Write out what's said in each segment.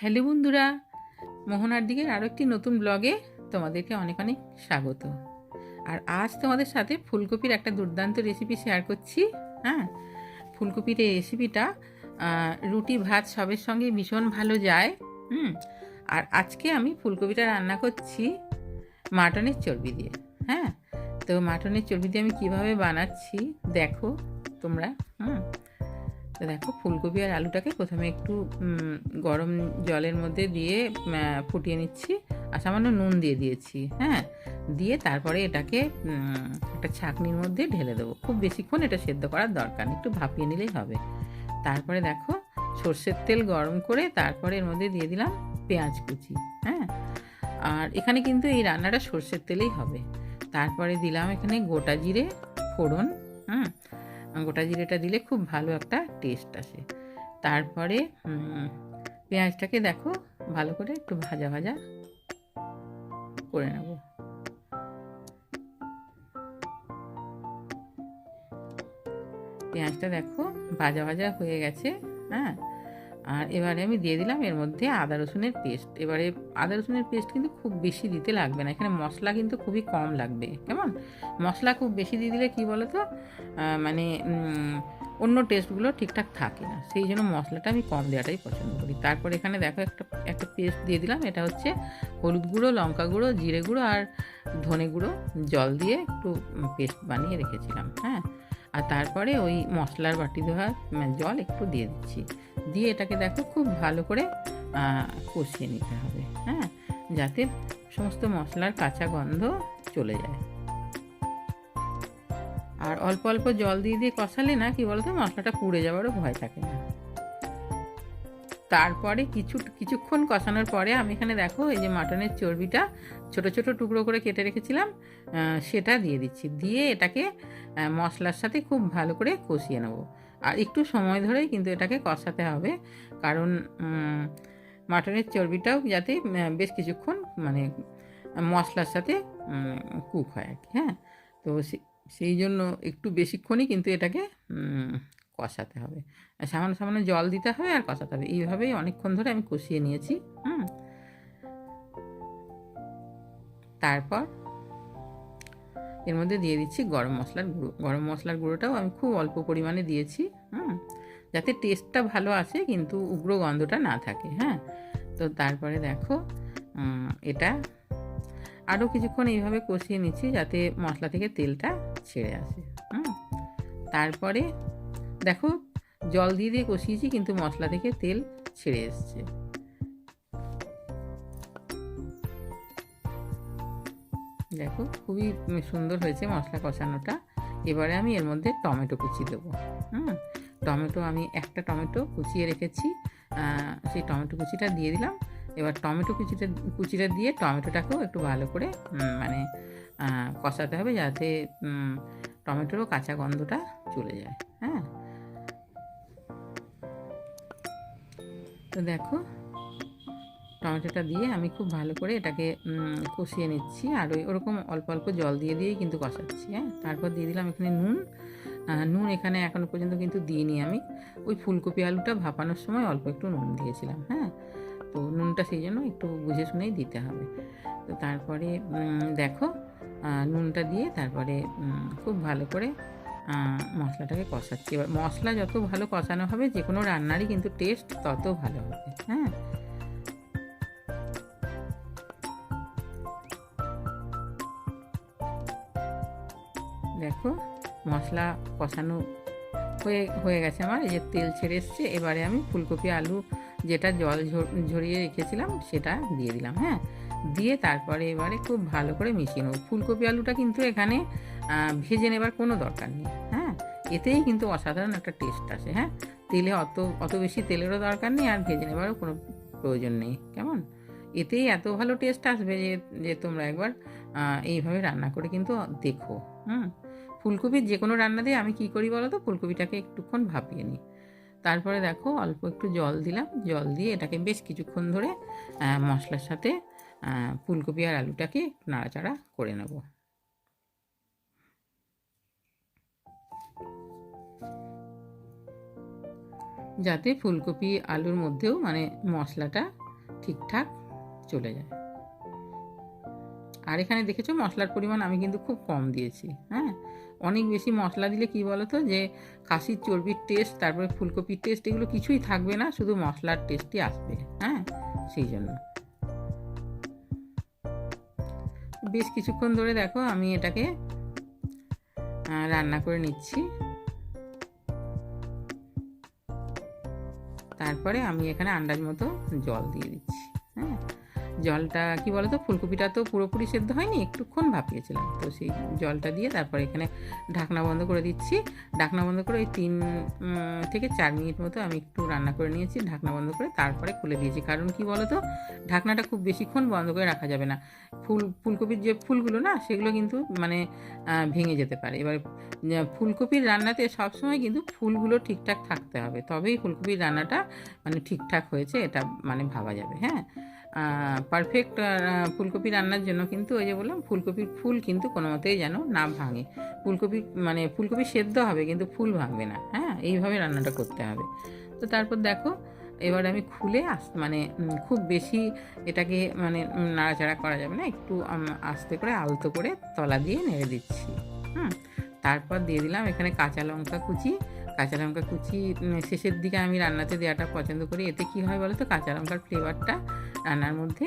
Hello বন্ধুরা, মোহনার দিকের আরও একটি নতুন ব্লগে তোমাদেরকে অনেক অনেক স্বাগত। আর আজ তোমাদের সাথে ফুলকপির একটা দুর্দান্ত রেসিপি শেয়ার করছি হ্যাঁ? ফুলকপির এই রেসিপিটা রুটি, ভাত সবের সঙ্গে ভীষণ ভালো যায়, হুম? আর আজকে আমি ফুলকপিটা রান্না করছি মাটনের চর্বি দিয়ে হ্যাঁ? তো মাটনের চর্বি দিয়ে আমি কীভাবে বানাচ্ছি, দেখো তোমরা, হুম? তো দেখো ফুলকপি আর আলুটাকে প্রথমে একটু গরম জলের মধ্যে দিয়ে ফুটিয়ে নিচ্ছি আর সামান্য নুন দিয়ে দিয়েছি হ্যাঁ? দিয়ে তারপরে এটাকে একটা ছাঁকনির মধ্যে ঢেলে দেবো। খুব বেশিক্ষণ এটা সেদ্ধ করার দরকার একটু ভাপিয়ে নিলেই হবে। তারপরে দেখো সর্ষের তেল গরম করে তারপরে এর মধ্যে দিয়ে দিলাম পেঁয়াজ কুচি হ্যাঁ? আর এখানে কিন্তু এই রান্নাটা সর্ষের তেলেই হবে। তারপরে দিলাম এখানে গোটা জিরে, ফোড়ন, হুম? গোটা জিরেটা দিলে খুব ভালো একটা টেস্ট আসে। তারপরে পেঁয়াজটাকে দেখো, ভালো করে একটু ভাজা ভাজা করে নেব। পেঁয়াজটা দেখো, ভাজা ভাজা হয়ে গেছে হ্যাঁ? আর এবারে আমি দিয়ে দিলাম এর মধ্যে আদা রসুনের পেস্ট। এবারে আদা রসুনের পেস্ট কিন্তু খুব বেশি দিতে লাগবে না। এখানে মশলা কিন্তু খুবই কম লাগবে। কেমন? মশলা খুব বেশি দিয়ে দিলে কী বলো তো মানে অন্য টেস্টগুলো ঠিকঠাক থাকে না। সেই জন্য মশলাটা আমি কম দেওয়াটাই পছন্দ করি। তারপর এখানে দেখো একটা একটা পেস্ট দিয়ে দিলাম। এটা হচ্ছে হলুদ গুঁড়ো, লঙ্কা গুঁড়ো, জিরে গুঁড়ো আর ধনে গুঁড়ো জল দিয়ে একটু পেস্ট বানিয়ে রেখেছিলাম। হ্যাঁ? আর তারপরে ওই মশলার বাটি ধোয়া জল একটু দিয়ে দিচ্ছি। দিয়ে এটাকে দেখো খুব ভালো করে কষিয়ে নিতে হবে হ্যাঁ? যাতে সমস্ত মশলার কাঁচা গন্ধ চলে যায়। আর অল্প অল্প জল দিয়ে দিয়ে কষালে না, কি বলতো, মশলাটা পুড়ে যাওয়ারও ভয় থাকে না। তারপরে কিছু, কিছুক্ষণ কষানোর পরে আমি এখানে দেখো, এই যে মাটনের চর্বিটা ছোট ছোট টুকরো করে কেটে রেখেছিলাম সেটা দিয়ে দিচ্ছি। দিয়ে এটাকে মশলার সাথে খুব ভালো করে কষিয়ে নেব। আর একটু সময় ধরেই কিন্তু এটাকে কষাতে হবে, কারণ মাটনের চর্বিটাও যাতে বেশ কিছুক্ষণ মানে মশলার সাথে কুক হয় আর কি হ্যাঁ? তো সেই জন্য একটু বেশিক্ষণই কিন্তু এটাকে কষাতে হবে। সামান্য সামান্য জল দিতে হবে আর কষাতে হবে। এইভাবেই অনেকক্ষণ ধরে আমি কষিয়ে নিয়েছি, হুম। তারপর এর মধ্যে দিয়ে দিচ্ছি গরম মশলার গুঁড়ো। গরম মশলার গুঁড়োটাও আমি খুব অল্প পরিমাণে দিয়েছি, হুম। যাতে টেস্টটা ভালো আসে কিন্তু উগ্র গন্ধটা না থাকে হ্যাঁ। তো তারপরে দেখো এটা আরও কিছুক্ষণ এইভাবে কষিয়ে নিচ্ছি যাতে মশলা থেকে তেলটা ছেড়ে আসে, হুম। তারপরে দেখো, জল দিয়ে দিয়ে কষিয়েছি, কিন্তু মশলা থেকে তেল ছেড়ে এসছে। দেখো, খুবই সুন্দর হয়েছে মশলা কষানোটা। এবারে আমি এর মধ্যে টমেটো কুচি দেবো। হুম, টমেটো আমি একটা টমেটো কুচিয়ে রেখেছি। সেই টমেটো কুচিটা দিয়ে দিলাম। এবার টমেটো কুচিটা কুচিটা দিয়ে টমেটোটাকেও একটু ভালো করে মানে কষাতে হবে যাতে টমেটোরও কাঁচা গন্ধটা চলে যায়। হ্যাঁ। তো দেখো, টমেটোটা দিয়ে আমি খুব ভালো করে এটাকে কষিয়ে নিচ্ছি। আর ওই ওরকম অল্প অল্প জল দিয়ে দিয়েই কিন্তু কষাচ্ছি হ্যাঁ? তারপর দিয়ে দিলাম এখানে নুন। নুন এখানে এখনও পর্যন্ত কিন্তু দিইনি আমি। ওই ফুলকপি আলুটা ভাপানোর সময় অল্প একটু নুন দিয়েছিলাম হ্যাঁ? তো নুনটা সেই জন্য একটু বুঝে শুনেই দিতে হবে। তো তারপরে দেখো নুনটা দিয়ে তারপরে খুব ভালো করে মশলাটাকে কষাচ্ছি। এবার মশলা যত ভালো কষানো হবে যে কোনো রান্নারই কিন্তু টেস্ট তত ভালো হবে হ্যাঁ? দেখো, মশলা কষানো হয়ে হয়ে গেছে আমার। এই যে তেল ছেড়ে এসছে, এবারে আমি ফুলকপি, আলু যেটা জল ঝর- ঝরিয়ে রেখেছিলাম, সেটা দিয়ে দিলাম হ্যাঁ? দিয়ে তারপরে এবারে খুব ভালো করে মিশিয়ে নেব। ফুলকপি, আলুটা কিন্তু এখানে ভেজে নেবার কোনো দরকার নেই হ্যাঁ? এতেই কিন্তু অসাধারণ একটা টেস্ট আসে হ্যাঁ? তেলে অত অত বেশি তেলেরও দরকার নেই আর ভেজে নেবারও কোনো প্রয়োজন নেই, কেমন? এতেই এত ভালো টেস্ট আসবে যে যে তোমরা একবার এইভাবে রান্না করে কিন্তু দেখো, হুম? ফুলকপির যে কোনো রান্না দিয়ে আমি কি করি বলো তো ফুলকপিটাকে একটুক্ষণ ভাপিয়ে নিই। তারপরে দেখো, অল্প একটু জল দিলাম। জল দিয়ে এটাকে বেশ কিছুক্ষণ ধরে মশলার সাথে ফুলকপি আর আলুটাকে নাড়াচাড়া করে নেব। যাতে ফুলকপি, আলুর মধ্যেও মানে মশলাটা ঠিকঠাক চলে যায়। আর এখানে দেখেছ মশলার পরিমাণ আমি কিন্তু খুব কম দিয়েছি হ্যাঁ? অনেক বেশি মশলা দিলে কি বলতো যে খাসির চর্বির টেস্ট তারপরে ফুলকপির টেস্ট এগুলো কিছুই থাকবে না, শুধু মশলার টেস্টই আসবে হ্যাঁ? সেই জন্য। বেশ কিছুক্ষণ ধরে দেখো আমি এটাকে রান্না করে নিচ্ছি। তারপরে আমি এখানে আন্দাজ মতো জল দিয়ে দিচ্ছি হ্যাঁ? জলটা, কি বলতো, ফুলকপিটা তো পুরোপুরি সেদ্ধ হয়নি, একটুক্ষণ ভাপিয়েছিলাম। তো সেই জলটা দিয়ে তারপরে এখানে ঢাকনা বন্ধ করে দিচ্ছি। ঢাকনা বন্ধ করে ওই তিন থেকে চার মিনিট মতো আমি একটু রান্না করে নিয়েছি, ঢাকনা বন্ধ করে তারপরে খুলে দিয়েছি। কারণ কি বলতো, ঢাকনাটা খুব বেশিক্ষণ বন্ধ করে রাখা যাবে না। ফুল, ফুলকপির যে ফুলগুলো না, সেগুলো কিন্তু মানে ভেঙে যেতে পারে। এবার ফুলকপির রান্নাতে সবসময় কিন্তু ফুলগুলো ঠিকঠাক থাকতে হবে। তবেই ফুলকপির রান্নাটা মানে ঠিকঠাক হয়েছে, এটা মানে ভাবা যাবে হ্যাঁ? পারফেক্ট ফুলকপি রান্নার জন্য কিন্তু ওই যে বললাম, ফুলকপির ফুল কিন্তু কোনো মতেই যেন না ভাঙে। ফুলকপি মানে ফুলকপি সেদ্ধ হবে কিন্তু ফুল ভাঙবে না হ্যাঁ? এইভাবে রান্নাটা করতে হবে। তো তারপর দেখো, এবার আমি খুলে আস মানে খুব বেশি এটাকে মানে নাড়াচাড়া করা যাবে না, একটু আস্তে করে, আলতো করে তলা দিয়ে নেড়ে দিচ্ছি, হুম? তারপর দিয়ে দিলাম এখানে কাঁচা লঙ্কা কুচি কাঁচা লঙ্কা কুচি শেষের দিকে আমি রান্নাতে দেওয়াটা পছন্দ করি। এতে কি হয় বলো তো কাঁচা লঙ্কার ফ্লেভারটা রান্নার মধ্যে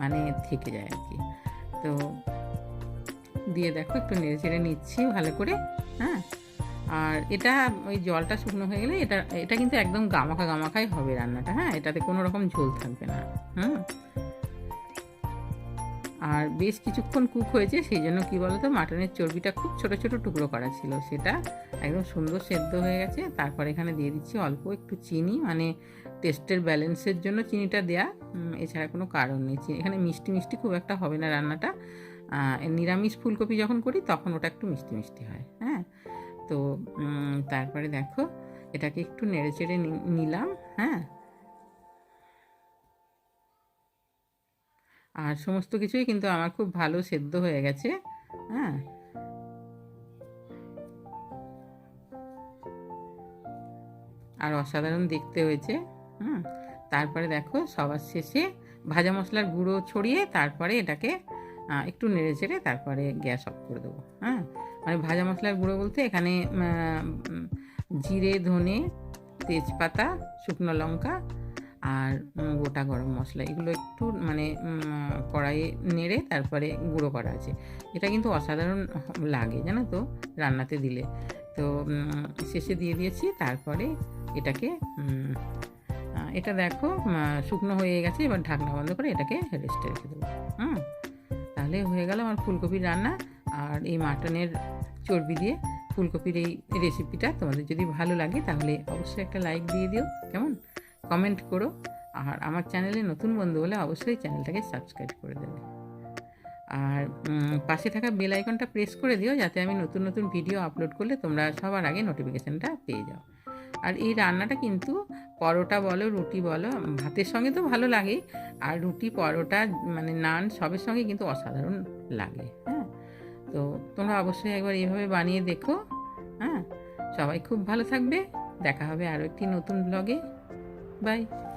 মানে থেকে যায় আর কি। তো দিয়ে দেখো একটু নেড়ে চেড়ে নিচ্ছি ভালো করে হ্যাঁ? আর এটা ওই জলটা শুকনো হয়ে গেলে এটা এটা কিন্তু একদম গামাখা গামাখাই হবে রান্নাটা হ্যাঁ? এটাতে কোনো রকম ঝোল থাকবে না, হুম? আর বেশ কিছুক্ষণ কুক হয়েছে, সেই জন্য কী বলতো মাটনের চর্বিটা খুব ছোট ছোট টুকরো করা ছিল। সেটা একদম সুন্দর সেদ্ধ হয়ে গেছে। তারপর এখানে দিয়ে দিচ্ছি অল্প একটু চিনি মানে টেস্টের ব্যালেন্সের জন্য চিনিটা দেয়া। এছাড়া কোনো কারণ নেই। এখানে মিষ্টি মিষ্টি খুব একটা হবে না রান্নাটা। নিরামিষ ফুলকপি যখন করি, তখন ওটা একটু মিষ্টি মিষ্টি হয় হ্যাঁ? তো তারপরে দেখো, এটাকে একটু নেড়ে চেড়ে নিলাম হ্যাঁ? আর সমস্ত কিছুই কিন্তু আমার খুব ভালো সেদ্ধ হয়ে গেছে হ্যাঁ। আর অসাধারণ দেখতে হয়েছে, হুম। তারপরে দেখো, সবার শেষে ভাজা মশলার গুঁড়ো ছড়িয়ে তারপরে এটাকে একটু নেড়ে চেড়ে তারপরে গ্যাস অফ করে দেবো হ্যাঁ। মানে ভাজা মশলার গুঁড়ো বলতে এখানে জিরে, ধনে, তেজপাতা, শুকনো লঙ্কা আর গোটা গরম মশলা। এগুলো একটু মানে কড়াইয়ে নেড়ে তারপরে গুঁড়ো করা আছে। এটা কিন্তু অসাধারণ লাগে, জানো তো, রান্নাতে দিলে। তো শেষে দিয়ে দিয়েছি, তারপরে এটাকে এটা দেখো শুকনো হয়ে গেছে, এবার ঢাকনা বন্ধ করে এটাকে রেস্টে রেখে দেবো। হুম? তাহলে হয়ে গেল আমার ফুলকপির রান্না। আর এই মাটনের চর্বি দিয়ে ফুলকপির এই রেসিপিটা তোমাদের যদি ভালো লাগে, তাহলে অবশ্যই একটা লাইক দিয়ে দিও। কেমন? কমেন্ট করো। আর আমার চ্যানেলে নতুন বন্ধু হলে অবশ্যই চ্যানেলটাকে সাবস্ক্রাইব করে দেবে। আর পাশে থাকা বেল আইকনটা প্রেস করে দিও যাতে আমি নতুন নতুন ভিডিও আপলোড করলে তোমরা সবার আগে নোটিফিকেশানটা পেয়ে যাও। আর এই রান্নাটা কিন্তু পরোটা বলো, রুটি বলো, ভাতের সঙ্গে তো ভালো লাগে। আর রুটি, পরোটা মানে নান সবের সঙ্গে কিন্তু অসাধারণ লাগে হ্যাঁ। তো তোমরা অবশ্যই একবার এইভাবে বানিয়ে দেখো হ্যাঁ। সবাই খুব ভালো থাকবে। দেখা হবে আরও একটি নতুন ব্লগে Bye.